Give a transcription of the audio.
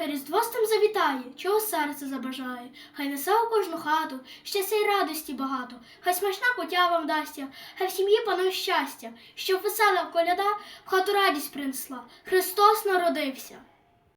Хай різдво завітає, чого серце забажає, хай несе у кожну хату, щастя й радості багато, хай смачна кутя вам дасться, хай в сім'ї панує щастя, щоб весела коляда в хату радість принесла. Христос народився.